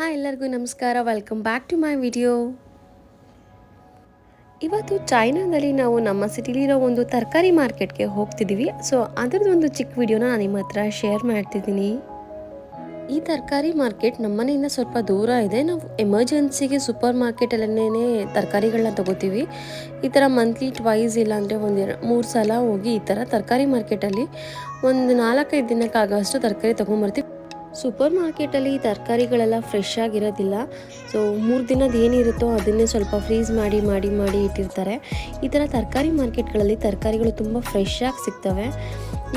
Hi ಎಲ್ಲರಿಗೂ ನಮಸ್ಕಾರ. Welcome back to my video ಇವತ್ತು ಚೈನಾದಲ್ಲಿ ನಾವು ನಮ್ಮ ಸಿಟಿಲಿರೋ ಒಂದು ತರಕಾರಿ ಮಾರ್ಕೆಟ್ಗೆ ಹೋಗ್ತಿದ್ದೀವಿ ಸೊ ಅದರದ್ದು ಒಂದು ಚಿಕ್ಕ ವಿಡಿಯೋನ ನಾನು ನಿಮ್ಮ ಹತ್ರ ಶೇರ್ ಮಾಡ್ತಿದ್ದೀನಿ. ಈ ತರಕಾರಿ ಮಾರ್ಕೆಟ್ ನಮ್ಮನೆಯಿಂದ ಸ್ವಲ್ಪ ದೂರ ಇದೆ. ನಾವು ಎಮರ್ಜೆನ್ಸಿಗೆ ಸೂಪರ್ ಮಾರ್ಕೆಟಲ್ಲೇ ತರಕಾರಿಗಳನ್ನ ತಗೋತೀವಿ. ಈ ಥರ ಮಂತ್ಲಿ ಟ್ವೈಸ್ ಇಲ್ಲಾಂದರೆ ಒಂದು ಎರಡು, ಮೂರು ಸಲ ಹೋಗಿ ಈ ಥರ ತರಕಾರಿ ಮಾರ್ಕೆಟಲ್ಲಿ ಒಂದು ನಾಲ್ಕೈದು ದಿನಕ್ಕಾಗೋಷ್ಟು ತರಕಾರಿ ತೊಗೊಂಬರ್ತೀವಿ. ಸೂಪರ್ ಮಾರ್ಕೆಟಲ್ಲಿ ತರಕಾರಿಗಳೆಲ್ಲ ಫ್ರೆಶ್ ಆಗಿರೋದಿಲ್ಲ. ಸೊ ಮೂರು ದಿನದ ಏನಿರುತ್ತೋ ಅದನ್ನೇ ಸ್ವಲ್ಪ ಫ್ರೀಸ್ ಮಾಡಿ ಮಾಡಿ ಮಾಡಿ ಇಟ್ಟಿರ್ತಾರೆ. ಈ ಥರ ತರಕಾರಿ ಮಾರ್ಕೆಟ್ಗಳಲ್ಲಿ ತರಕಾರಿಗಳು ತುಂಬ ಫ್ರೆಶ್ ಆಗಿ ಸಿಗ್ತವೆ.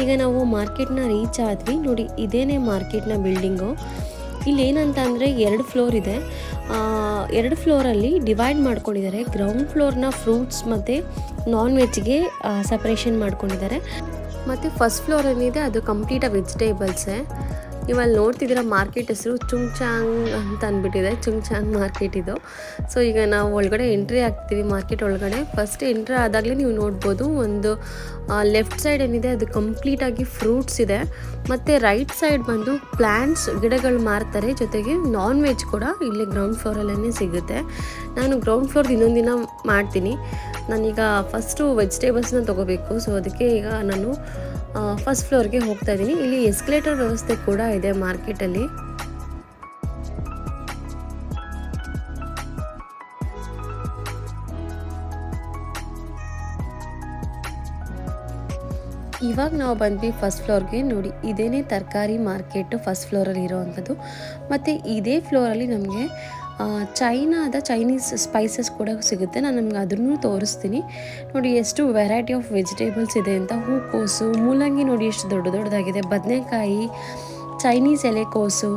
ಈಗ ನಾವು ಮಾರ್ಕೆಟ್ನ ರೀಚ್ ಆದ್ವಿ. ನೋಡಿ, ಇದೇನೇ ಮಾರ್ಕೆಟ್ನ ಬಿಲ್ಡಿಂಗು ಇಲ್ಲಿ ಏನಂತ ಅಂದರೆ ಎರಡು ಫ್ಲೋರ್ ಇದೆ. ಎರಡು ಫ್ಲೋರಲ್ಲಿ ಡಿವೈಡ್ ಮಾಡ್ಕೊಂಡಿದ್ದಾರೆ. ಗ್ರೌಂಡ್ ಫ್ಲೋರ್ನ ಫ್ರೂಟ್ಸ್ ಮತ್ತು ನಾನ್ ವೆಜ್ಗೆ ಸಪ್ರೇಷನ್ ಮಾಡ್ಕೊಂಡಿದ್ದಾರೆ. ಮತ್ತು ಫಸ್ಟ್ ಫ್ಲೋರ್ ಏನಿದೆ ಅದು ಕಂಪ್ಲೀಟಾಗಿ ವೆಜಿಟೇಬಲ್ಸೇ ನೀವಲ್ಲಿ ನೋಡ್ತಿದ್ದೀರ ಮಾರ್ಕೆಟ್ ಹೆಸರು ಚುಂಗ್ಚಾಂಗ್ ಅಂತ ಅಂದ್ಬಿಟ್ಟಿದೆ. ಚುಂಗ್ಚಾಂಗ್ ಮಾರ್ಕೆಟ್ ಇದು. ಸೊ ಈಗ ನಾವು ಒಳಗಡೆ ಎಂಟ್ರಿ ಆಗ್ತೀವಿ ಮಾರ್ಕೆಟ್ ಒಳಗಡೆ. ಫಸ್ಟ್ ಎಂಟ್ರಿ ಆದಾಗಲೇ ನೀವು ನೋಡ್ಬೋದು ಒಂದು ಲೆಫ್ಟ್ ಸೈಡ್ ಏನಿದೆ, ಅದು ಕಂಪ್ಲೀಟಾಗಿ ಫ್ರೂಟ್ಸ್ ಇದೆ. ಮತ್ತು ರೈಟ್ ಸೈಡ್ ಬಂದು ಪ್ಲ್ಯಾಂಟ್ಸ್ ಗಿಡಗಳು ಮಾರ್ತಾರೆ. ಜೊತೆಗೆ ನಾನ್ ವೆಜ್ ಕೂಡ ಇಲ್ಲಿ ಗ್ರೌಂಡ್ ಫ್ಲೋರಲ್ಲೇ ಸಿಗುತ್ತೆ. ನಾನು ಗ್ರೌಂಡ್ ಫ್ಲೋರ್ ಇನ್ನೊಂದು ದಿನ ಮಾಡ್ತೀನಿ. ನಾನೀಗ ಫಸ್ಟು ವೆಜಿಟೇಬಲ್ಸ್ನ ತೊಗೋಬೇಕು. ಸೊ ಅದಕ್ಕೆ ಈಗ ನಾನು ಫಸ್ಟ್ ಫ್ಲೋರ್ಗೆ ಹೋಗ್ತಾ ಇದ್ದೀನಿ. ಇಲ್ಲಿ ಎಸ್ಕಲೇಟರ್ ವ್ಯವಸ್ಥೆ ಕೂಡ ಇದೆ ಮಾರ್ಕೆಟಲ್ಲಿ ಇವಾಗ ನಾವು ಬಂದ್ವಿ ಫಸ್ಟ್ ಫ್ಲೋರ್ಗೆ ನೋಡಿ, ಇದೇನೇ ತರಕಾರಿ ಮಾರ್ಕೆಟ್ ಫಸ್ಟ್ ಫ್ಲೋರಲ್ಲಿ ಇರೋವಂಥದ್ದು. ಮತ್ತು ಇದೇ ಫ್ಲೋರಲ್ಲಿ ನಮಗೆ ಚೈನಾದ ಚೈನೀಸ್ ಸ್ಪೈಸಸ್ ಕೂಡ ಸಿಗುತ್ತೆ. ನಾನು ನಮ್ಗೆ ಅದನ್ನು ತೋರಿಸ್ತೀನಿ. ನೋಡಿ, ಎಷ್ಟು ವೆರೈಟಿ ಆಫ್ ವೆಜಿಟೇಬಲ್ಸ್ ಇದೆ ಅಂತ. ಹೂಕೋಸು, ಮೂಲಂಗಿ ನೋಡಿ, ಎಷ್ಟು ದೊಡ್ಡ ದೊಡ್ಡದಾಗಿದೆ. ಬದನೆಕಾಯಿ, ಚೈನೀಸ್ ಎಲೆಕೋಸು,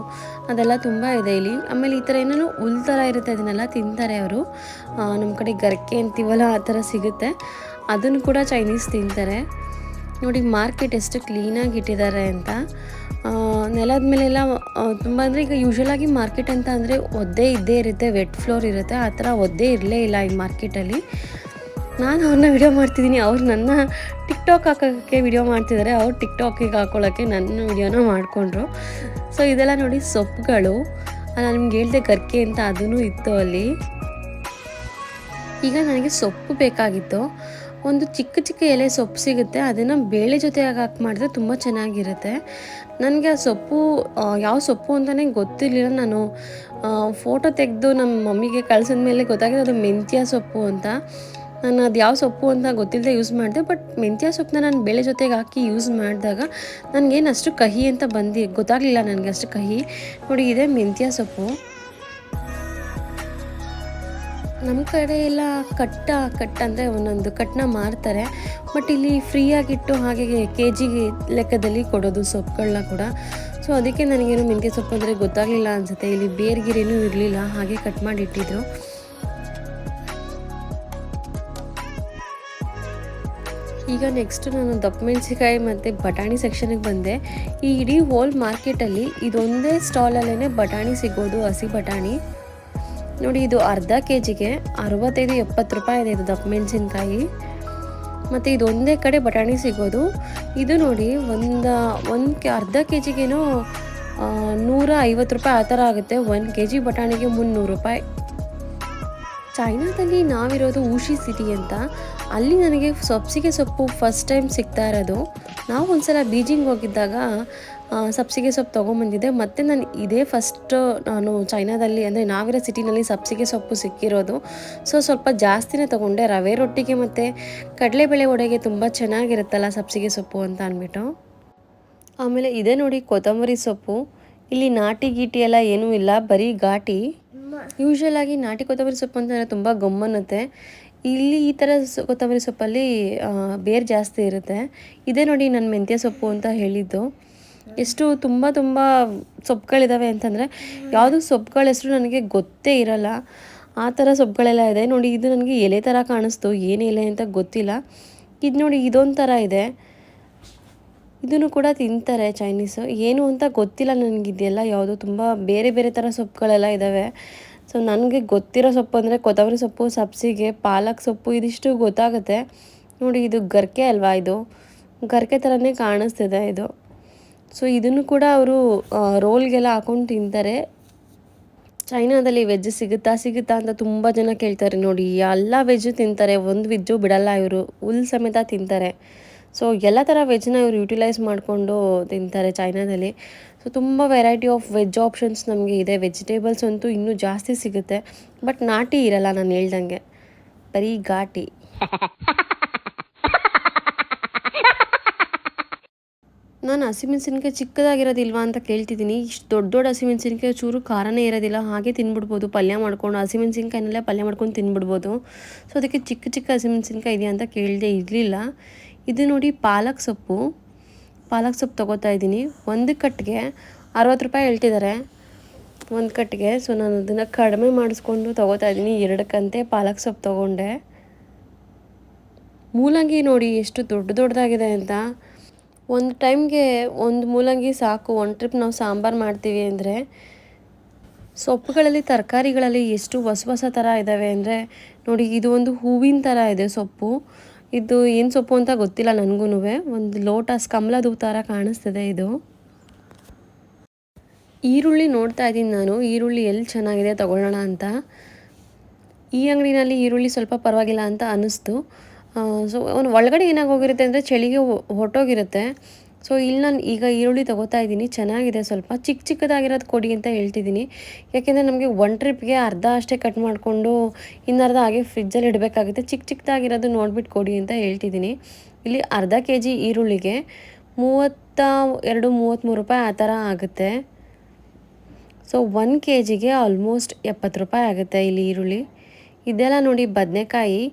ಅದೆಲ್ಲ ತುಂಬ ಇದೆ ಇಲ್ಲಿ. ಆಮೇಲೆ ಈ ಥರ ಏನೇನು ಹುಲ್ ಥರ ಇರುತ್ತೆ ಅದನ್ನೆಲ್ಲ ತಿಂತಾರೆ ಅವರು. ನಮ್ಮ ಕಡೆ ಗರ್ಕೆ ಅಂತೀವಲ್ಲ, ಆ ಥರ ಸಿಗುತ್ತೆ. ಅದನ್ನು ಕೂಡ ಚೈನೀಸ್ ತಿಂತಾರೆ. ನೋಡಿ, ಮಾರ್ಕೆಟ್ ಎಷ್ಟು ಕ್ಲೀನಾಗಿ ಇಟ್ಟಿದ್ದಾರೆ ಅಂತ. ನೆಲದ ಮೇಲೆಲ್ಲ ತುಂಬ ಅಂದರೆ ಈಗ ಯೂಶ್ವಲಾಗಿ ಮಾರ್ಕೆಟ್ ಅಂತ ಅಂದರೆ ಒದ್ದೆ ಇದ್ದೇ ಇರುತ್ತೆ ವೆಟ್ ಫ್ಲೋರ್ ಇರುತ್ತೆ, ಆ ಥರ ಒದ್ದೆ ಇರಲೇ ಇಲ್ಲ ಈ ಮಾರ್ಕೆಟಲ್ಲಿ ನಾನು ಅವ್ರನ್ನ ವಿಡಿಯೋ ಮಾಡ್ತಿದ್ದೀನಿ, ಅವ್ರು ನನ್ನ ಟಿಕ್ಟಾಕ್ ಹಾಕೋಕ್ಕೆ ವಿಡಿಯೋ ಮಾಡ್ತಿದ್ದಾರೆ ಅವ್ರು ಟಿಕ್ಟಾಕಿಗೆ ಹಾಕೊಳ್ಳೋಕ್ಕೆ ನನ್ನ ವಿಡಿಯೋನ ಮಾಡಿಕೊಂಡ್ರು. ಸೊ ಇದೆಲ್ಲ ನೋಡಿ ಸೊಪ್ಪುಗಳು ನಾನು ನಿಮ್ಗೆ ಹೇಳಿದೆ ಗರ್ಕೆ ಅಂತ ಅದೂ ಇತ್ತು ಅಲ್ಲಿ. ಈಗ ನನಗೆ ಸೊಪ್ಪು ಬೇಕಾಗಿತ್ತು. ಒಂದು ಚಿಕ್ಕ ಚಿಕ್ಕ ಎಲೆ ಸೊಪ್ಪು ಸಿಗುತ್ತೆ, ಅದನ್ನು ಬೇಳೆ ಜೊತೆ ಹಾಕಿ ಮಾಡಿದ್ರೆ ತುಂಬ ಚೆನ್ನಾಗಿರುತ್ತೆ. ನನಗೆ ಆ ಸೊಪ್ಪು ಯಾವ ಸೊಪ್ಪು ಅಂತಲೇ ಗೊತ್ತಿರಲಿಲ್ಲ ನಾನು. ಫೋಟೋ ತೆಗೆದು ನಮ್ಮ ಮಮ್ಮಿಗೆ ಕಳ್ಸಿದ ಮೇಲೆ ಗೊತ್ತಾಗಿದೆ ಅದು ಮೆಂತ್ಯ ಸೊಪ್ಪು ಅಂತ. ನಾನು ಅದು ಯಾವ ಸೊಪ್ಪು ಅಂತ ಗೊತ್ತಿಲ್ಲದೆ ಯೂಸ್ ಮಾಡಿದೆ ಬಟ್ ಮೆಂತ್ಯ ಸೊಪ್ಪನ್ನ ನಾನು ಬೇಳೆ ಜೊತೆಗೆ ಹಾಕಿ ಯೂಸ್ ಮಾಡಿದಾಗ ನನಗೇನು ಅಷ್ಟು ಕಹಿ ಅಂತ ಬಂದು, ಗೊತ್ತಾಗಲಿಲ್ಲ ನನಗೆ ಅಷ್ಟು ಕಹಿ. ನೋಡಿ, ಇದೆ ಮೆಂತ್ಯ ಸೊಪ್ಪು. ನಮ್ಮ ಕಡೆ ಎಲ್ಲ ಕಟ್ಟ, ಕಟ್ ಅಂದರೆ ಒಂದೊಂದು ಕಟ್ಟನ್ನ ಮಾರ್ತಾರೆ. ಬಟ್ ಇಲ್ಲಿ ಫ್ರೀಯಾಗಿಟ್ಟು ಹಾಗೆ ಕೆ ಜಿಗೆ ಲೆಕ್ಕದಲ್ಲಿ ಕೊಡೋದು ಸೊಪ್ಪುಗಳನ್ನ ಕೂಡ. ಸೊ ಅದಕ್ಕೆ ನನಗೇನು ಮೆಂತ್ಯ ಸೊಪ್ಪು ಅಂದರೆ ಗೊತ್ತಾಗಲಿಲ್ಲ ಅನಿಸುತ್ತೆ. ಇಲ್ಲಿ ಬೇರ್ಗಿರೇನೂ ಇರಲಿಲ್ಲ, ಹಾಗೆ ಕಟ್ ಮಾಡಿ ಇಟ್ಟಿದ್ರು ಈಗ ನೆಕ್ಸ್ಟ್ ನಾನು ದಪ್ಪ ಮೆಣಸಿಕಾಯಿ ಮತ್ತು ಬಟಾಣಿ ಸೆಕ್ಷನಿಗೆ ಬಂದೆ. ಈ ಇಡೀ ಹೋಲ್ ಮಾರ್ಕೆಟಲ್ಲಿ ಇದೊಂದೇ ಸ್ಟಾಲಲ್ಲೇ ಬಟಾಣಿ ಸಿಗೋದು, ಹಸಿ ಬಟಾಣಿ. ನೋಡಿ, ಇದು ಅರ್ಧ ಕೆ ಜಿಗೆ ಅರವತ್ತೈದು, ಎಪ್ಪತ್ತು ರೂಪಾಯಿ ಇದೆ ಇದು ದಪ್ಪ ಮೆಣಸಿನ್ಕಾಯಿ. ಮತ್ತು ಒಂದೇ ಕಡೆ ಬಟಾಣಿ ಸಿಗೋದು. ಇದು ನೋಡಿ, ಒಂದು ಒಂದು ಕೆ, ಅರ್ಧ ಕೆ ಜಿಗೇನೋ ನೂರ ಐವತ್ತು ರೂಪಾಯಿ ಆ ಥರ ಆಗುತ್ತೆ. ಒಂದು ಕೆ ಜಿ ಬಟಾಣಿಗೆ ಮುನ್ನೂರು ರೂಪಾಯಿ. ಚೈನಾದಲ್ಲಿ ನಾವಿರೋದು ಊಶಿ ಸಿಟಿ ಅಂತ. ಅಲ್ಲಿ ನನಗೆ ಸೊಪ್ಸಿಗೆ ಸೊಪ್ಪು ಫಸ್ಟ್ ಟೈಮ್ ಸಿಗ್ತಾ ಇರೋದು. ನಾವು ಒಂದ್ಸಲ ಬೀಜಿಂಗ್ ಹೋಗಿದ್ದಾಗ ಸಬ್ಸಿಗೆ ಸೊಪ್ಪು ತೊಗೊಂಬಂದಿದ್ದೆ. ಮತ್ತು ನಾನು ಇದೇ ಫಸ್ಟ್ ನಾನು ಚೈನಾದಲ್ಲಿ ಅಂದರೆ ನಾವಿರೋ ಸಿಟಿನಲ್ಲಿ ಸಬ್ಸಿಗೆ ಸೊಪ್ಪು ಸಿಕ್ಕಿರೋದು. ಸೊ ಸ್ವಲ್ಪ ಜಾಸ್ತಿನೇ ತೊಗೊಂಡೆ. ರವೆ ರೊಟ್ಟಿಗೆ ಮತ್ತು ಕಡಲೆಬೇಳೆ ಒಡೆಗೆ ತುಂಬ ಚೆನ್ನಾಗಿರುತ್ತಲ್ಲ ಸಬ್ಸಿಗೆ ಸೊಪ್ಪು ಅಂತ ಅಂದ್ಬಿಟ್ಟು. ಆಮೇಲೆ ಇದೆ ನೋಡಿ ಕೊತ್ತಂಬರಿ ಸೊಪ್ಪು. ಇಲ್ಲಿ ನಾಟಿ ಗೀಟಿ ಎಲ್ಲ ಏನೂ ಇಲ್ಲ, ಬರೀ ಘಾಟಿ. ಯೂಶ್ವಲ್ ಆಗಿ ನಾಟಿ ಕೊತ್ತಂಬರಿ ಸೊಪ್ಪು ಅಂತಂದರೆ ತುಂಬ ಗಮ್ಮನ್ನುತ್ತೆ. ಇಲ್ಲಿ ಈ ಥರ ಕೊತ್ತಂಬರಿ ಸೊಪ್ಪಲ್ಲಿ ಬೇರು ಜಾಸ್ತಿ ಇರುತ್ತೆ. ಇದೇ ನೋಡಿ ನನ್ನ ಮೆಂತ್ಯ ಸೊಪ್ಪು ಅಂತ ಹೇಳಿದ್ದು. ಎಷ್ಟು ತುಂಬ ತುಂಬ ಸೊಪ್ಪುಗಳಿದ್ದಾವೆ ಅಂತಂದರೆ ಯಾವುದು ಸೊಪ್ಪುಗಳ ಹೆಸರು ನನಗೆ ಗೊತ್ತೇ ಇರಲ್ಲ. ಆ ಥರ ಸೊಪ್ಪುಗಳೆಲ್ಲ ಇದೆ. ನೋಡಿ, ಇದು ನನಗೆ ಎಲೆ ಥರ ಕಾಣಿಸ್ತು, ಏನು ಎಲೆ ಅಂತ ಗೊತ್ತಿಲ್ಲ. ಇದು ನೋಡಿ, ಇದೊಂದು ಥರ ಇದೆ. ಇದನ್ನು ಕೂಡ ತಿಂತಾರೆ ಚೈನೀಸು. ಏನು ಅಂತ ಗೊತ್ತಿಲ್ಲ ನನಗಿದೆಲ್ಲ ಯಾವುದು. ತುಂಬ ಬೇರೆ ಬೇರೆ ಥರ ಸೊಪ್ಪುಗಳೆಲ್ಲ ಇದ್ದಾವೆ ಸೊ, ನನಗೆ ಗೊತ್ತಿರೋ ಸೊಪ್ಪು ಅಂದರೆ ಕೊತ್ತಂಬರಿ ಸೊಪ್ಪು, ಸಬ್ಸಿಗೆ, ಪಾಲಕ್ ಸೊಪ್ಪು, ಇದಿಷ್ಟು ಗೊತ್ತಾಗುತ್ತೆ. ನೋಡಿ, ಇದು ಗರ್ಕೆ ಅಲ್ವಾ ಇದು? ಗರ್ಕೆ ಥರನೇ ಕಾಣಿಸ್ತಿದೆ ಇದು. ಸೊ ಇದನ್ನು ಕೂಡ ಅವರು ರೋಲ್ಗೆಲ್ಲ ಹಾಕೊಂಡು ತಿಂತಾರೆ. ಚೈನಾದಲ್ಲಿ ವೆಜ್ ಸಿಗುತ್ತಾ ಸಿಗುತ್ತಾ ಅಂತ ತುಂಬ ಜನ ಕೇಳ್ತಾರೆ ನೋಡಿ. ಎಲ್ಲ ವೆಜ್ಜು ತಿಂತಾರೆ, ಒಂದು ವೆಜ್ಜು ಬಿಡಲ್ಲ ಇವರು, ಹುಲ್ ಸಮೇತ ತಿಂತಾರೆ. ಸೊ ಎಲ್ಲ ಥರ ವೆಜ್ನ ಇವರು ಯುಟಿಲೈಸ್ ಮಾಡಿಕೊಂಡು ತಿಂತಾರೆ ಚೈನಾದಲ್ಲಿ. ಸೊ ತುಂಬ ವೆರೈಟಿ ಆಫ್ ವೆಜ್ ಆಪ್ಷನ್ಸ್ ನಮಗೆ ಇದೆ. ವೆಜಿಟೇಬಲ್ಸ್ ಅಂತೂ ಇನ್ನೂ ಜಾಸ್ತಿ ಸಿಗುತ್ತೆ. ಬಟ್ ನಾಟಿ ಇರಲ್ಲ, ನಾನು ಹೇಳ್ದಂಗೆ. ಬರೀ ಘಾಟಿ. ನಾನು ಹಸಿಮೆಣಸಿನ್ಕಾಯಿ ಚಿಕ್ಕದಾಗಿರೋದಿಲ್ವಾ ಅಂತ ಕೇಳ್ತಿದ್ದೀನಿ. ಇಷ್ಟು ದೊಡ್ಡ ದೊಡ್ಡ ಹಸಿಮೆಣಸಿನ್ಕಾಯಿ ಚೂರು ಖಾರನೇ ಇರೋದಿಲ್ಲ, ಹಾಗೆ ತಿನ್ಬಿಡ್ಬೋದು. ಪಲ್ಯ ಮಾಡ್ಕೊಂಡು ಹಸಿಮೆಣಸಿನ್ಕಾಯಿನಲ್ಲೇ ಪಲ್ಯ ಮಾಡ್ಕೊಂಡು ತಿನ್ಬಿಡ್ಬೋದು. ಸೊ ಅದಕ್ಕೆ ಚಿಕ್ಕ ಚಿಕ್ಕ ಹಸಿಮೆಣಸಿನ್ಕಾಯಿ ಇದೆಯಾ ಅಂತ ಕೇಳಿದೆ ಇರಲಿಲ್ಲ. ಇದು ನೋಡಿ ಪಾಲಕ್ ಸೊಪ್ಪು. ಪಾಲಕ್ ಸೊಪ್ಪು ತೊಗೋತಾ ಇದ್ದೀನಿ. ಒಂದು ಕಟ್ಟಿಗೆ ಅರವತ್ತು ರೂಪಾಯಿ ಹೇಳ್ತಿದ್ದಾರೆ. ಒಂದು ಕಟ್ಟಿಗೆ ಸೊ ನಾನು ಅದನ್ನು ಕಡಿಮೆ ಮಾಡಿಸ್ಕೊಂಡು ತೊಗೋತಾ ಇದ್ದೀನಿ. ಎರಡಕ್ಕಂತೆ ಪಾಲಕ್ ಸೊಪ್ಪು ತೊಗೊಂಡೆ. ಮೂಲಂಗಿ ನೋಡಿ ಎಷ್ಟು ದೊಡ್ಡ ದೊಡ್ಡದಾಗಿದೆ ಅಂತ. ಒಂದು ಟೈಮ್ಗೆ ಒಂದು ಮೂಲಂಗಿ ಸಾಕು, ಒಂದು ಟ್ರಿಪ್ ನಾವು ಸಾಂಬಾರು ಮಾಡ್ತೀವಿ ಅಂದರೆ ಸೊಪ್ಪುಗಳಲ್ಲಿ, ತರಕಾರಿಗಳಲ್ಲಿ ಎಷ್ಟು ಹೊಸ ಹೊಸ ಥರ ಇದ್ದಾವೆ ಅಂದರೆ ನೋಡಿ, ಇದು ಒಂದು ಹೂವಿನ ಥರ ಇದೆ ಸೊಪ್ಪು. ಇದು ಏನು ಸೊಪ್ಪು ಅಂತ ಗೊತ್ತಿಲ್ಲ ನನಗೂ ಒಂದು ಲೋಟಸ್ ಕಮಲದ ಥರ ಕಾಣಿಸ್ತಿದೆ ಇದು. ಈರುಳ್ಳಿ ನೋಡ್ತಾ ಇದ್ದೀನಿ ನಾನು. ಈರುಳ್ಳಿ ಎಲ್ಲಿ ಚೆನ್ನಾಗಿದೆ ತಗೊಳ್ಳೋಣ ಅಂತ. ಈ ಅಂಗಡಿನಲ್ಲಿ ಈರುಳ್ಳಿ ಸ್ವಲ್ಪ ಪರವಾಗಿಲ್ಲ ಅಂತ ಅನ್ನಿಸ್ತು ಸೊ ಅವನು ಒಳಗಡೆ ಏನಾಗೋಗಿರುತ್ತೆ ಅಂದರೆ ಚಳಿಗೆ ಹೊಟ್ಟೋಗಿರುತ್ತೆ ಸೊ ಇಲ್ಲಿ ನಾನು ಈಗ ಈರುಳ್ಳಿ ತೊಗೋತಾ ಇದ್ದೀನಿ. ಚೆನ್ನಾಗಿದೆ ಸ್ವಲ್ಪ. ಚಿಕ್ಕ ಚಿಕ್ಕದಾಗಿರೋದು ಕೊಡಿ ಅಂತ ಹೇಳ್ತಿದ್ದೀನಿ. ಯಾಕೆಂದರೆ ನಮಗೆ ಒನ್ ಟ್ರಿಪ್ಗೆ ಅರ್ಧ ಅಷ್ಟೇ ಕಟ್ ಮಾಡಿಕೊಂಡು ಇನ್ನರ್ಧ ಹಾಗೆ ಫ್ರಿಜ್ಜಲ್ಲಿ ಇಡಬೇಕಾಗುತ್ತೆ. ಚಿಕ್ಕ ಚಿಕ್ಕದಾಗಿರೋದು ನೋಡ್ಬಿಟ್ಟು ಕೊಡಿ ಅಂತ ಹೇಳ್ತಿದ್ದೀನಿ. ಇಲ್ಲಿ ಅರ್ಧ ಕೆ ಜಿ ಈರುಳ್ಳಿಗೆ ಮೂವತ್ತ ಎರಡು ಮೂವತ್ತ್ಮೂರು ರೂಪಾಯಿ ಆ ಥರ ಆಗುತ್ತೆ. ಸೊ ಒನ್ ಕೆ ಜಿಗೆ ಆಲ್ಮೋಸ್ಟ್ ಎಪ್ಪತ್ತು ರೂಪಾಯಿ ಆಗುತ್ತೆ ಇಲ್ಲಿ ಈರುಳ್ಳಿ. ಇದೆಲ್ಲ ನೋಡಿ ಬದನೆಕಾಯಿ.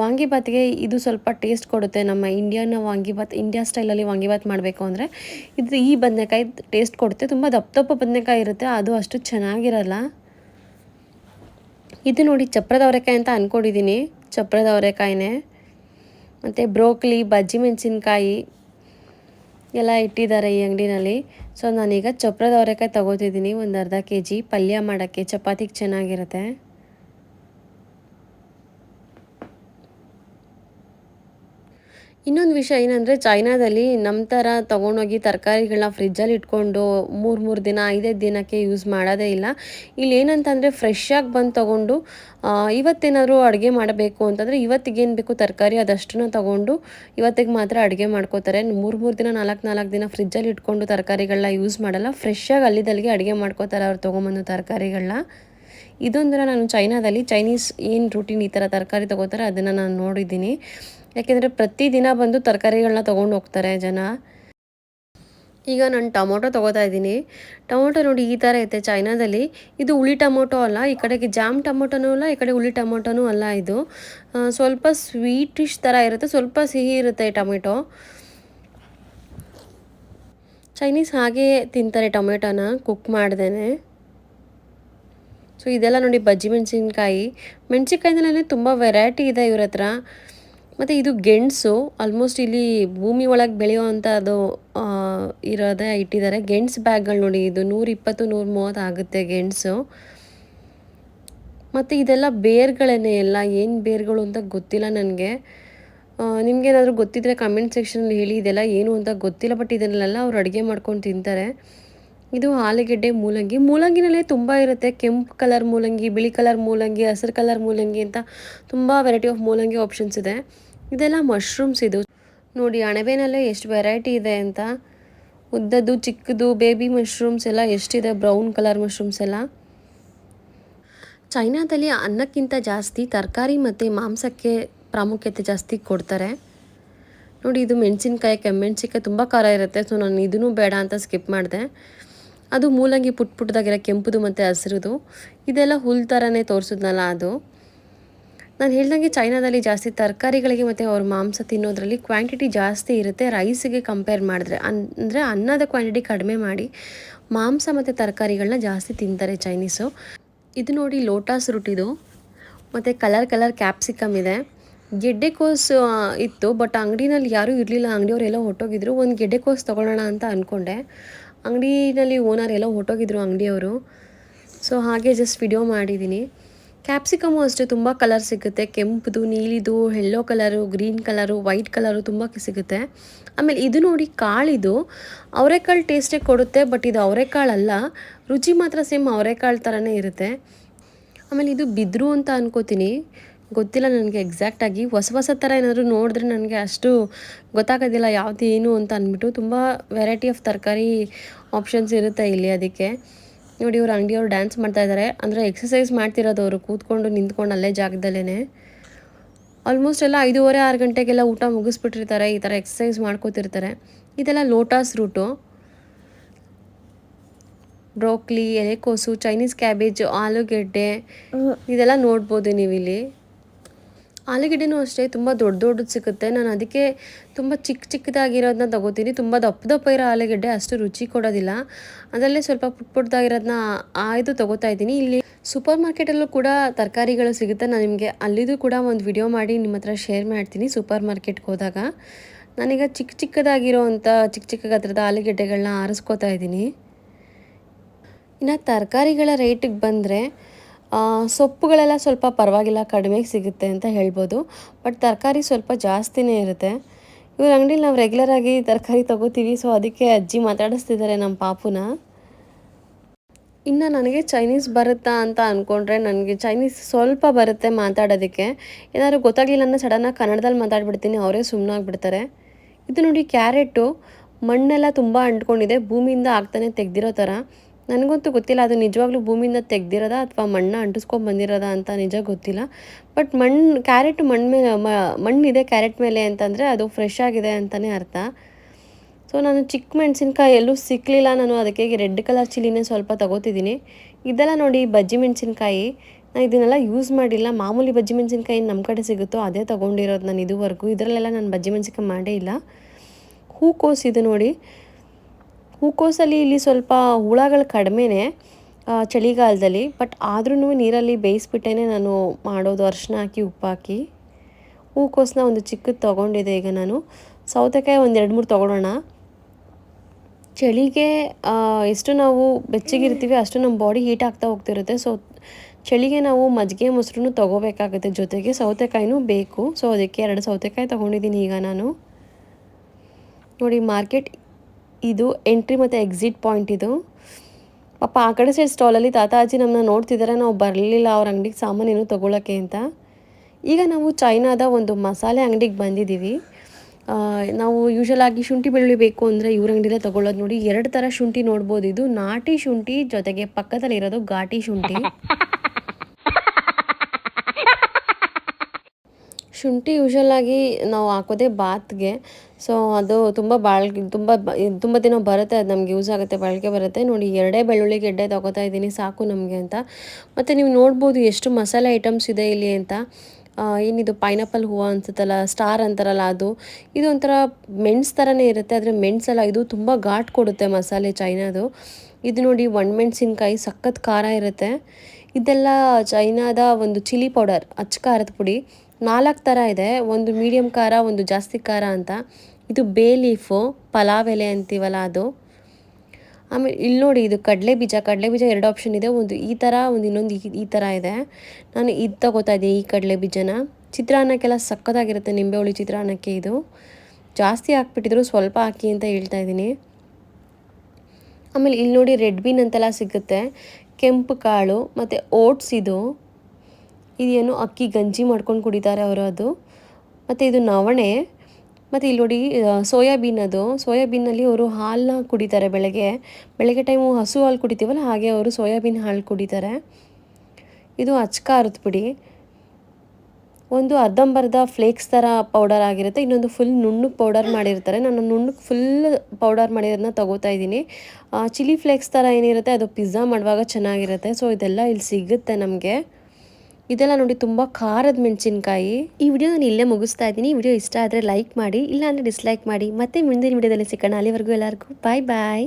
ವಾಂಗಿಭಾತ್ಗೆ ಇದು ಸ್ವಲ್ಪ ಟೇಸ್ಟ್ ಕೊಡುತ್ತೆ. ನಮ್ಮ ಇಂಡಿಯನ್ ವಾಂಗಿಭಾತ್ ಇಂಡಿಯಾ ಸ್ಟೈಲಲ್ಲಿ ವಾಂಗಿಭಾತ್ ಮಾಡಬೇಕು ಅಂದರೆ ಇದು ಈ ಬದನೆಕಾಯಿ ಟೇಸ್ಟ್ ಕೊಡುತ್ತೆ. ತುಂಬ ದಪ್ಪ ದಪ್ಪ ಬದನೆಕಾಯಿ ಇರುತ್ತೆ. ಅದು ಅಷ್ಟು ಚೆನ್ನಾಗಿರಲ್ಲ. ಇದು ನೋಡಿ ಚಪ್ರದ ಅವರೆಕಾಯಿ ಅಂತ ಅಂದ್ಕೊಂಡಿದ್ದೀನಿ ಚಪ್ರದ ಅವರೆಕಾಯಿನೇ. ಮತ್ತು ಬ್ರೋಕ್ಲಿ ಬಜ್ಜಿ ಮೆಣಸಿನ್ಕಾಯಿ ಎಲ್ಲ ಇಟ್ಟಿದ್ದಾರೆ ಈ ಅಂಗಡಿನಲ್ಲಿ. ಸೊ ನಾನೀಗ ಚಪ್ರದ ಅವರೆಕಾಯಿ ತೊಗೋತಿದ್ದೀನಿ ಒಂದು ಅರ್ಧ ಕೆ ಜಿ ಪಲ್ಯ ಮಾಡೋಕ್ಕೆ ಚಪಾತಿಗೆ ಚೆನ್ನಾಗಿರುತ್ತೆ. ಇನ್ನೊಂದು ವಿಷಯ ಏನಂದರೆ ಚೈನಾದಲ್ಲಿ ನಮ್ಮ ಥರ ತೊಗೊಂಡೋಗಿ ತರಕಾರಿಗಳನ್ನ ಫ್ರಿಜ್ಜಲ್ಲಿ ಇಟ್ಕೊಂಡು ಮೂರು ಮೂರು ದಿನ ಐದೈದು ದಿನಕ್ಕೆ ಯೂಸ್ ಮಾಡೋದೇ ಇಲ್ಲ. ಇಲ್ಲಿ ಏನಂತಂದರೆ ಫ್ರೆಶ್ಶಾಗಿ ಬಂದು ತೊಗೊಂಡು ಇವತ್ತೇನಾದರೂ ಅಡುಗೆ ಮಾಡಬೇಕು ಅಂತಂದರೆ ಇವತ್ತಿಗೇನು ಬೇಕು ತರಕಾರಿ ಅದಷ್ಟನ್ನು ತೊಗೊಂಡು ಇವತ್ತಿಗೆ ಮಾತ್ರ ಅಡುಗೆ ಮಾಡ್ಕೋತಾರೆ. ಮೂರು ಮೂರು ದಿನ, ನಾಲ್ಕು ನಾಲ್ಕು ದಿನ ಫ್ರಿಜ್ಜಲ್ಲಿ ಇಟ್ಕೊಂಡು ತರಕಾರಿಗಳನ್ನ ಯೂಸ್ ಮಾಡಲ್ಲ. ಫ್ರೆಶ್ಶಾಗಿ ಅಲ್ಲಿದಲ್ಲಿಗೆ ಅಡುಗೆ ಮಾಡ್ಕೋತಾರೆ ಅವ್ರು ತೊಗೊಂಬಂದು ತರಕಾರಿಗಳನ್ನ ಇದೊಂದರ ನಾನು ಚೈನಾದಲ್ಲಿ ಚೈನೀಸ್ ಏನು ರೂಟೀನ್ ಈ ಥರ ತರಕಾರಿ ತೊಗೋತಾರೆ ಅದನ್ನು ನಾನು ನೋಡಿದ್ದೀನಿ. ಯಾಕೆಂದರೆ ಪ್ರತಿದಿನ ಬಂದು ತರಕಾರಿಗಳನ್ನ ತೊಗೊಂಡು ಹೋಗ್ತಾರೆ ಜನ. ಈಗ ನಾನು ಟೊಮೊಟೊ ತೊಗೋತಾ ಇದ್ದೀನಿ. ಟೊಮೊಟೊ ನೋಡಿ ಈ ಥರ ಐತೆ ಚೈನಾದಲ್ಲಿ. ಇದು ಹುಳಿ ಟೊಮೊಟೊ ಅಲ್ಲ, ಈ ಕಡೆಗೆ ಜಾಮ್ ಟೊಮೊಟೊನೂ ಅಲ್ಲ ಈ ಕಡೆ ಹುಳಿ ಟೊಮೊಟೊನೂ ಅಲ್ಲ ಇದು. ಸ್ವಲ್ಪ ಸ್ವೀಟಿಶ್ ಥರ ಇರುತ್ತೆ, ಸ್ವಲ್ಪ ಸಿಹಿ ಇರುತ್ತೆ ಟೊಮೆಟೊ. ಚೈನೀಸ್ ಹಾಗೆ ತಿಂತಾರೆ ಟೊಮೆಟೊನ, ಕುಕ್ ಮಾಡ್ದೇ ಸೊ, ಇದೆಲ್ಲ ನೋಡಿ ಬಜ್ಜಿ ಮೆಣಸಿನ್ಕಾಯಿ ಮೆಣಸಿನ್ಕಾಯಿನಲ್ಲೇ ತುಂಬ ವೆರೈಟಿ ಇದೆ ಇವ್ರ ಹತ್ರ. ಮತ್ತು ಇದು ಗೆಣಸು ಆಲ್ಮೋಸ್ಟ್ ಇಲ್ಲಿ ಭೂಮಿ ಒಳಗೆ ಬೆಳೆಯುವಂಥ ಅದು ಇರೋದೇ ಇಟ್ಟಿದ್ದಾರೆ. ಗೆಣಸು ಬ್ಯಾಗ್ಗಳು ನೋಡಿ, ಇದು ನೂರ ಇಪ್ಪತ್ತು ನೂರ ಮೂವತ್ತು ಆಗುತ್ತೆ ಗೆಣಸು ಮತ್ತು ಇದೆಲ್ಲ ಬೇರ್ಗಳೇನೆ ಎಲ್ಲ, ಏನು ಬೇರ್ಗಳು ಅಂತ ಗೊತ್ತಿಲ್ಲ ನನಗೆ. ನಿಮಗೇನಾದರೂ ಗೊತ್ತಿದ್ದರೆ ಕಮೆಂಟ್ ಸೆಕ್ಷನಲ್ಲಿ ಹೇಳಿ, ಇದೆಲ್ಲ ಏನು ಅಂತ ಗೊತ್ತಿಲ್ಲ ಬಟ್ ಇದನ್ನೆಲ್ಲ ಅವ್ರು ಅಡುಗೆ ಮಾಡ್ಕೊಂಡು ತಿಂತಾರೆ. ಇದು ಆಲೂಗೆಡ್ಡೆ ಮೂಲಂಗಿ. ಮೂಲಂಗಿನಲ್ಲೇ ತುಂಬ ಇರುತ್ತೆ. ಕೆಂಪು ಕಲರ್ ಮೂಲಂಗಿ, ಬಿಳಿ ಕಲರ್ ಮೂಲಂಗಿ, ಹಸಿರು ಕಲರ್ ಮೂಲಂಗಿ ಅಂತ ತುಂಬ ವೆರೈಟಿ ಆಫ್ ಮೂಲಂಗಿ ಆಪ್ಷನ್ಸ್ ಇದೆ. ಇದೆಲ್ಲ ಮಶ್ರೂಮ್ಸ್ ಇದು. ನೋಡಿ, ಅಣಬೆನಲ್ಲೇ ಎಷ್ಟು ವೆರೈಟಿ ಇದೆ ಅಂತ. ಉದ್ದದ್ದು ಚಿಕ್ಕದು ಬೇಬಿ ಮಶ್ರೂಮ್ಸ್ ಎಲ್ಲ ಎಷ್ಟಿದೆ ಬ್ರೌನ್ ಕಲರ್ ಮಶ್ರೂಮ್ಸ್ ಎಲ್ಲ. ಚೈನಾದಲ್ಲಿ ಅನ್ನಕ್ಕಿಂತ ಜಾಸ್ತಿ ತರಕಾರಿ ಮತ್ತು ಮಾಂಸಕ್ಕೆ ಪ್ರಾಮುಖ್ಯತೆ ಜಾಸ್ತಿ ಕೊಡ್ತಾರೆ. ನೋಡಿ, ಇದು ಮೆಣಸಿನ್ಕಾಯಿ, ಕೆಮ್ಮೆಣ್ಸಿನ್ಕಾಯಿ ತುಂಬ ಖಾರ ಇರುತ್ತೆ ಸೊ ನಾನು ಇದೂ ಬೇಡ ಅಂತ ಸ್ಕಿಪ್ ಮಾಡಿದೆ. ಅದು ಮೂಲಂಗಿ ಪುಟ್ ಪುಟ್ಟದಾಗಿರೋ ಕೆಂಪುದು ಮತ್ತು ಹಸಿರುದು. ಇದೆಲ್ಲ ಹುಲ್ ಥರನೇ ತೋರಿಸಿದ್ನಲ್ಲ ಅದು. ನಾನು ಹೇಳ್ದಂಗೆ ಚೈನಾದಲ್ಲಿ ಜಾಸ್ತಿ ತರಕಾರಿಗಳಿಗೆ ಮತ್ತು ಅವ್ರ ಮಾಂಸ ತಿನ್ನೋದ್ರಲ್ಲಿ ಕ್ವಾಂಟಿಟಿ ಜಾಸ್ತಿ ಇರುತ್ತೆ. ರೈಸಿಗೆ ಕಂಪೇರ್ ಮಾಡಿದ್ರೆ. ಅಂದರೆ ಅನ್ನದ ಕ್ವಾಂಟಿಟಿ ಕಡಿಮೆ ಮಾಡಿ ಮಾಂಸ ಮತ್ತು ತರಕಾರಿಗಳನ್ನ ಜಾಸ್ತಿ ತಿಂತಾರೆ ಚೈನೀಸು ಇದು ನೋಡಿ ಲೋಟಸ್ ರೊಟ್ಟಿದು ಮತ್ತು ಕಲರ್ ಕಲರ್ ಕ್ಯಾಪ್ಸಿಕಮ್ ಇದೆ. ಗೆಡ್ಡೆಕೋಸು ಇತ್ತು ಬಟ್ ಅಂಗಡಿನಲ್ಲಿ ಯಾರೂ ಇರಲಿಲ್ಲ. ಅಂಗಡಿಯವರೆಲ್ಲ ಹೊಟ್ಟೋಗಿದ್ರು ಒಂದು ಗೆಡ್ಡೆಕೋಸ್ ತೊಗೊಳ್ಳೋಣ ಅಂತ ಅಂದ್ಕೊಂಡೆ ಅಂಗಡಿನಲ್ಲಿ ಓನರ್ ಎಲ್ಲ ಹೊಟ್ಟೋಗಿದ್ರು ಅಂಗಡಿಯವರು. ಸೊ ಹಾಗೆ ಜಸ್ಟ್ ವಿಡಿಯೋ ಮಾಡಿದ್ದೀನಿ ಕ್ಯಾಪ್ಸಿಕಮು ಅಷ್ಟೇ ತುಂಬ ಕಲರ್ ಸಿಗುತ್ತೆ. ಕೆಂಪುದು, ನೀಲಿದು yellow colour green colour white colour ತುಂಬ ಸಿಗುತ್ತೆ. ಆಮೇಲೆ ಇದು ನೋಡಿ ಕಾಳಿದು, ಅವರೆಕಾಳು ಟೇಸ್ಟೇ ಕೊಡುತ್ತೆ ಬಟ್ ಇದು ಅವರೆಕಾಳಲ್ಲ ರುಚಿ ಮಾತ್ರ ಸೇಮ್ ಅವರೆಕಾಳು ಥರನೇ ಇರುತ್ತೆ. ಆಮೇಲೆ ಇದು ಬಿದ್ರು ಅಂತ ಅನ್ಕೋತೀನಿ. ಗೊತ್ತಿಲ್ಲ ನನಗೆ ಎಕ್ಸಾಕ್ಟಾಗಿ ಹೊಸ ಹೊಸ ಥರ ಏನಾದರೂ ನೋಡಿದ್ರೆ ನನಗೆ ಅಷ್ಟು ಗೊತ್ತಾಗೋದಿಲ್ಲ ಯಾವುದು ಏನು ಅಂತ ಅಂದ್ಬಿಟ್ಟು ತುಂಬ ವೆರೈಟಿ ಆಫ್ ತರಕಾರಿ ಆಪ್ಷನ್ಸ್ ಇರುತ್ತೆ ಇಲ್ಲಿ ಅದಕ್ಕೆ. ನೋಡಿ ಇವರು ಅಂಗಡಿಯವರು ಡ್ಯಾನ್ಸ್ ಮಾಡ್ತಾ ಇದ್ದಾರೆ ಅಂದರೆ ಎಕ್ಸಸೈಸ್ ಮಾಡ್ತಿರೋದು ಅವರು ಕೂತ್ಕೊಂಡು ನಿಂತ್ಕೊಂಡು ಅಲ್ಲೇ ಜಾಗದಲ್ಲೇ ಆಲ್ಮೋಸ್ಟ್ ಎಲ್ಲ ಐದೂವರೆ ಆರು ಗಂಟೆಗೆಲ್ಲ ಊಟ ಮುಗಿಸ್ಬಿಟ್ಟಿರ್ತಾರೆ ಈ ಥರ ಎಕ್ಸಸೈಸ್ ಮಾಡ್ಕೋತಿರ್ತಾರೆ. ಇದೆಲ್ಲ ಲೋಟಸ್ ರೂಟು ಬ್ರೋಕ್ಲಿ ಎಲೆಕೋಸು ಚೈನೀಸ್ ಕ್ಯಾಬೇಜ್ ಆಲೂಗೆಡ್ಡೆ ಇದೆಲ್ಲ ನೋಡ್ಬೋದು ನೀವಿಲ್ಲಿ. ಆಲೂಗೆಡ್ಡೆನೂ ಅಷ್ಟೇ, ತುಂಬ ದೊಡ್ಡ ದೊಡ್ಡದು ಸಿಗುತ್ತೆ. ನಾನು ಅದಕ್ಕೆ ತುಂಬ ಚಿಕ್ಕ ಚಿಕ್ಕದಾಗಿರೋದನ್ನ ತಗೋತೀನಿ. ತುಂಬ ದಪ್ಪ ದಪ್ಪ ಇರೋ ಆಲೂಗಡ್ಡೆ ಅಷ್ಟು ರುಚಿ ಕೊಡೋದಿಲ್ಲ. ಅದರಲ್ಲೇ ಸ್ವಲ್ಪ ಪುಟ್ಟ ಪುಟ್ಟದಾಗಿರೋದನ್ನ ಆಯ್ದು ತಗೋತಾ ಇದ್ದೀನಿ. ಇಲ್ಲಿ ಸೂಪರ್ ಮಾರ್ಕೆಟಲ್ಲೂ ಕೂಡ ತರಕಾರಿಗಳು ಸಿಗುತ್ತೆ. ನಾನು ನಿಮಗೆ ಅಲ್ಲಿದು ಕೂಡ ಒಂದು ವಿಡಿಯೋ ಮಾಡಿ ನಿಮ್ಮ ಹತ್ರ ಶೇರ್ ಮಾಡ್ತೀನಿ ಸೂಪರ್ ಮಾರ್ಕೆಟ್ಗೆ ಹೋದಾಗ. ನಾನೀಗ ಚಿಕ್ಕ ಚಿಕ್ಕದಾಗಿರೋವಂಥ ಚಿಕ್ಕ ಚಿಕ್ಕ ಗಾತ್ರದ ಆಲೂಗಡ್ಡೆಗಳನ್ನ ಆರಿಸ್ಕೋತಾ ಇದ್ದೀನಿ. ಇನ್ನು ತರಕಾರಿಗಳ ರೇಟಿಗೆ ಬಂದರೆ ಸೊಪ್ಪುಗಳೆಲ್ಲ ಸ್ವಲ್ಪ ಪರವಾಗಿಲ್ಲ, ಕಡಿಮೆಗೆ ಸಿಗುತ್ತೆ ಅಂತ ಹೇಳ್ಬೋದು. ಬಟ್ ತರಕಾರಿ ಸ್ವಲ್ಪ ಜಾಸ್ತಿನೇ ಇರುತ್ತೆ. ಇವ್ರ ಅಂಗಡಿಲಿ ನಾವು ರೆಗ್ಯುಲರಾಗಿ ತರಕಾರಿ ತೊಗೋತೀವಿ ಸೊ ಅದಕ್ಕೆ ಅಜ್ಜಿ ಮಾತಾಡಿಸ್ತಿದ್ದಾರೆ ನಮ್ಮ ಪಾಪುನ. ಇನ್ನು ನನಗೆ ಚೈನೀಸ್ ಬರುತ್ತಾ ಅಂತ ಅಂದ್ಕೊಂಡ್ರೆ ನನಗೆ ಚೈನೀಸ್ ಸ್ವಲ್ಪ ಬರುತ್ತೆ ಮಾತಾಡೋದಕ್ಕೆ. ಏನಾದರೂ ಗೊತ್ತಾಗಲಿಲ್ಲ ಅಂದರೆ ಸಡನ್ನಾಗಿ ಕನ್ನಡದಲ್ಲಿ ಮಾತಾಡ್ಬಿಡ್ತೀನಿ, ಅವರೇ ಸುಮ್ಮನಾಗ್ಬಿಡ್ತಾರೆ ಇದು ನೋಡಿ ಕ್ಯಾರೆಟು, ಮಣ್ಣೆಲ್ಲ ತುಂಬ ಅಂಟ್ಕೊಂಡಿದೆ, ಭೂಮಿಯಿಂದ ಆಗ್ತಾನೆ ತೆಗೆದಿರೋ ಥರ. ನನಗಂತೂ ಗೊತ್ತಿಲ್ಲ, ಅದು ನಿಜವಾಗ್ಲೂ ಭೂಮಿಯಿಂದ ತೆಗ್ದಿರೋದ ಅಥವಾ ಮಣ್ಣು ಅಂಟಿಸ್ಕೊಂಡು ಬಂದಿರೋದ ಅಂತ ನಿಜ ಗೊತ್ತಿಲ್ಲ. ಬಟ್ ಮಣ್ಣು ಕ್ಯಾರೆಟ್ ಮಣ್ಣು ಮೇಲೆ ಮಣ್ಣಿದೆ ಕ್ಯಾರೆಟ್ ಮೇಲೆ ಅಂತಂದರೆ ಅದು ಫ್ರೆಶ್ ಆಗಿದೆ ಅಂತಲೇ ಅರ್ಥ. ಸೊ ನಾನು ಚಿಕ್ಕ ಮೆಣಸಿನ್ಕಾಯಿ ಎಲ್ಲೂ ಸಿಕ್ಕಲಿಲ್ಲ ನಾನು ಅದಕ್ಕೆ ರೆಡ್ ಕಲರ್ ಚಿಲ್ಲಿನೇ ಸ್ವಲ್ಪ ತಗೋತಿದ್ದೀನಿ. ಇದೆಲ್ಲ ನೋಡಿ ಬಜ್ಜಿ ಮೆಣಸಿನ್ಕಾಯಿ ನಾನು ಇದನ್ನೆಲ್ಲ ಯೂಸ್ ಮಾಡಿಲ್ಲ. ಮಾಮೂಲಿ ಬಜ್ಜಿ ಮೆಣಸಿನ್ಕಾಯಿ ನಮ್ಮ ಕಡೆ ಸಿಗುತ್ತೋ ಅದೇ ತೊಗೊಂಡಿರೋದು ನಾನು ಇದುವರೆಗೂ. ಇದರಲ್ಲೆಲ್ಲ ನಾನು ಬಜ್ಜಿ ಮೆಣಸಿನ್ಕಾಯಿ ಮಾಡೇ ಇಲ್ಲ. ಹೂಕೋಸು ಇದು ನೋಡಿ ಹೂಕೋಸಲ್ಲಿ ಇಲ್ಲಿ ಸ್ವಲ್ಪ ಹುಳಗಳು ಕಡಿಮೆನೇ ಚಳಿಗಾಲದಲ್ಲಿ. ಬಟ್ ಆದ್ರೂ ನೀರಲ್ಲಿ ಬೇಯಿಸ್ಬಿಟ್ಟೇ ನಾನು ಮಾಡೋದು ಅರಿಶಿನ ಹಾಕಿ ಉಪ್ಪಾಕಿ ಹಾಕಿ. ಹೂಕೋಸನ್ನ ಒಂದು ಚಿಕ್ಕದು ತೊಗೊಂಡಿದ್ದೆ ಈಗ ನಾನು. ಸೌತೆಕಾಯಿ ಒಂದು ಎರಡು ಮೂರು ತೊಗೊಳೋಣ. ಚಳಿಗೆ ಎಷ್ಟು ನಾವು ಬೆಚ್ಚಗಿರ್ತೀವಿ ಅಷ್ಟು ನಮ್ಮ ಬಾಡಿ ಹೀಟ್ ಆಗ್ತಾ ಹೋಗ್ತಿರುತ್ತೆ. ಸೊ, ಚಳಿಗೆ ನಾವು ಮಜ್ಜಿಗೆ ಮೊಸರು ತೊಗೋಬೇಕಾಗುತ್ತೆ ಜೊತೆಗೆ ಸೌತೆಕಾಯಿನೂ ಬೇಕು. ಸೊ, ಅದಕ್ಕೆ ಎರಡು ಸೌತೆಕಾಯಿ ತೊಗೊಂಡಿದ್ದೀನಿ ಈಗ ನಾನು. ನೋಡಿ, ಮಾರ್ಕೆಟ್ ಇದು ಎಂಟ್ರಿ ಮತ್ತು ಎಕ್ಸಿಟ್ ಪಾಯಿಂಟ್ ಇದು. ಪಾಪ ಆ ಕಡೆ ಸೈಡ್ ಸ್ಟಾಲಲ್ಲಿ ತಾತ ಅಜ್ಜಿ ನಮ್ಮನ್ನ ನೋಡ್ತಿದ್ದಾರೆ ನಾವು ಬರಲಿಲ್ಲ ಅವ್ರ ಅಂಗಡಿಗೆ ಸಾಮಾನೇನು ತೊಗೊಳಕ್ಕೆ ಅಂತ. ಈಗ ನಾವು ಚೈನಾದ ಒಂದು ಮಸಾಲೆ ಅಂಗಡಿಗೆ ಬಂದಿದ್ದೀವಿ ನಾವು ಯೂಶಲ್ ಆಗಿ ಶುಂಠಿ ಬೆಳ್ಳುಳ್ಳಿ ಬೇಕು ಅಂದರೆ ಇವ್ರ ಅಂಗಡಿಲೇ ತೊಗೊಳ್ಳೋದು ನೋಡಿ, ಎರಡು ಥರ ಶುಂಠಿ ನೋಡ್ಬೋದು. ಇದು ನಾಟಿ ಶುಂಠಿ ಜೊತೆಗೆ ಪಕ್ಕದಲ್ಲಿ ಇರೋದು ಘಾಟಿ ಶುಂಠಿ. ಶುಂಠಿ ಯೂಶಲಾಗಿ ನಾವು ಹಾಕೋದೇ ಬಾತ್ಗೆ. ಸೊ ಅದು ತುಂಬ ಬಾಳ್ಗೆ ತುಂಬ ತುಂಬ ದಿನ ಬರುತ್ತೆ, ಅದು ನಮ್ಗೆ ಯೂಸ್ ಆಗುತ್ತೆ ಬಾಳಿಕೆ ಬರುತ್ತೆ. ನೋಡಿ, ಎರಡೇ ಬೆಳ್ಳುಳ್ಳಿ ಗೆಡ್ಡೆ ತೊಗೋತಾ ಇದ್ದೀನಿ, ಸಾಕು ನಮಗೆ ಅಂತ. ಮತ್ತು ನೀವು ನೋಡ್ಬೋದು ಎಷ್ಟು ಮಸಾಲೆ ಐಟಮ್ಸ್ ಇದೆ ಇಲ್ಲಿ ಅಂತ. ಏನಿದು ಪೈನಾಪಲ್ ಹೂವು ಅನ್ಸುತ್ತಲ್ಲ ಸ್ಟಾರ್ ಅಂತಾರಲ್ಲ ಅದು. ಇದು ಒಂಥರ ಮೆಣಸು ಥರನೇ ಇರುತ್ತೆ, ಆದರೆ ಮೆಣಸಲ್ಲ ಇದು ತುಂಬ ಘಾಟ್ ಕೊಡುತ್ತೆ ಮಸಾಲೆ ಚೈನಾದು. ಇದು ನೋಡಿ ಒಣಮೆಣಸಿನ್ಕಾಯಿ ಸಖತ್ ಖಾರ ಇರುತ್ತೆ. ಇದೆಲ್ಲ ಚೈನಾದ ಒಂದು ಚಿಲ್ಲಿ ಪೌಡರ್ ಅಚ್ಚ ಖಾರದ ಪುಡಿ. ನಾಲ್ಕು ಥರ ಇದೆ. ಒಂದು ಮೀಡಿಯಮ್ ಖಾರ, ಒಂದು ಜಾಸ್ತಿ ಖಾರ ಅಂತ. ಇದು ಬೇ ಲೀಫು ಪಲಾವ್ ಎಲೆ ಅಂತೀವಲ್ಲ ಅದು. ಆಮೇಲೆ ಇಲ್ಲಿ ನೋಡಿ, ಇದು ಕಡಲೆ ಬೀಜ. ಕಡಲೆ ಬೀಜ ಎರಡು ಆಪ್ಷನ್ ಇದೆ. ಒಂದು ಈ ಥರ ಒಂದು ಇನ್ನೊಂದು ಈ ಥರ ಇದೆ. ನಾನು ಇದು ತಗೋತಾ ಇದ್ದೀನಿ ಈ ಕಡಲೆ ಬೀಜನ. ಚಿತ್ರಾನ್ನಕ್ಕೆಲ್ಲ ಸಕ್ಕತ್ತಾಗಿರುತ್ತೆ ನಿಂಬೆ ಹುಳಿ ಚಿತ್ರಾನ್ನಕ್ಕೆ ಇದು. ಜಾಸ್ತಿ ಹಾಕ್ಬಿಟ್ಟಿದ್ರು ಸ್ವಲ್ಪ ಹಾಕಿ ಅಂತ ಹೇಳ್ತಾ ಇದ್ದೀನಿ. ಆಮೇಲೆ ಇಲ್ಲಿ ನೋಡಿ ರೆಡ್ ಬೀನ್ ಅಂತೆಲ್ಲ ಸಿಗುತ್ತೆ. ಕೆಂಪು ಕಾಳು, ಮತ್ತು ಓಟ್ಸ್ ಇದು. ಇದೇನು ಅಕ್ಕಿ ಗಂಜಿ ಮಾಡ್ಕೊಂಡು ಕುಡಿತಾರೆ ಅವರು ಅದು. ಮತ್ತು ಇದು ನವಣೆ. ಮತ್ತು ಇಲ್ಲಿ ನೋಡಿ ಸೋಯಾಬೀನ್ ಅದು. ಸೋಯಾಬೀನಲ್ಲಿ ಅವರು ಹಾಲನ್ನ ಕುಡಿತಾರೆ ಬೆಳಗ್ಗೆ. ಬೆಳಗ್ಗೆ ಟೈಮು ಹಸು ಹಾಲು ಕುಡಿತೀವಲ್ಲ, ಹಾಗೆ ಅವರು ಸೋಯಾಬೀನ್ ಹಾಲು ಕುಡಿತಾರೆ. ಇದು ಅಚ್ಕಾರದ ಪುಡಿ ಒಂದು ಅರ್ಧಂಬರ್ಧ ಫ್ಲೇಕ್ಸ್ ಥರ ಪೌಡರ್ ಆಗಿರುತ್ತೆ. ಇನ್ನೊಂದು ಫುಲ್ ನುಣ್ಣಗೆ ಪೌಡರ್ ಮಾಡಿರ್ತಾರೆ. ನಾನು ನುಣ್ಣಗೆ ಫುಲ್ ಪೌಡರ್ ಮಾಡಿರೋದನ್ನ ತೊಗೋತಾ ಇದ್ದೀನಿ. ಚಿಲ್ಲಿ ಫ್ಲೇಕ್ಸ್ ಥರ ಏನಿರುತ್ತೆ, ಅದು ಪಿಜ್ಜಾ ಮಾಡುವಾಗ ಚೆನ್ನಾಗಿರುತ್ತೆ. ಸೊ, ಇದೆಲ್ಲ ಇಲ್ಲಿ ಸಿಗುತ್ತೆ ನಮಗೆ. ಇದೆಲ್ಲ ನೋಡಿ ತುಂಬಾ ಖಾರದ ಮೆಣಸಿನಕಾಯಿ. ಈ ವಿಡಿಯೋ ನಾನು ಇಲ್ಲೇ ಮುಗಿಸ್ತಾ ಇದ್ದೀನಿ. ವಿಡಿಯೋ ಇಷ್ಟ ಆದರೆ ಲೈಕ್ ಮಾಡಿ ಇಲ್ಲ ಅಂದ್ರೆ ಡಿಸ್ಲೈಕ್ ಮಾಡಿ. ಮತ್ತೆ ಮುಂದಿನ ವಿಡಿಯೋದಲ್ಲಿ ಸಿಕ್ಕಣ ಅಲ್ಲಿವರೆಗೂ ಎಲ್ಲರಿಗೂ ಬಾಯ್ ಬಾಯ್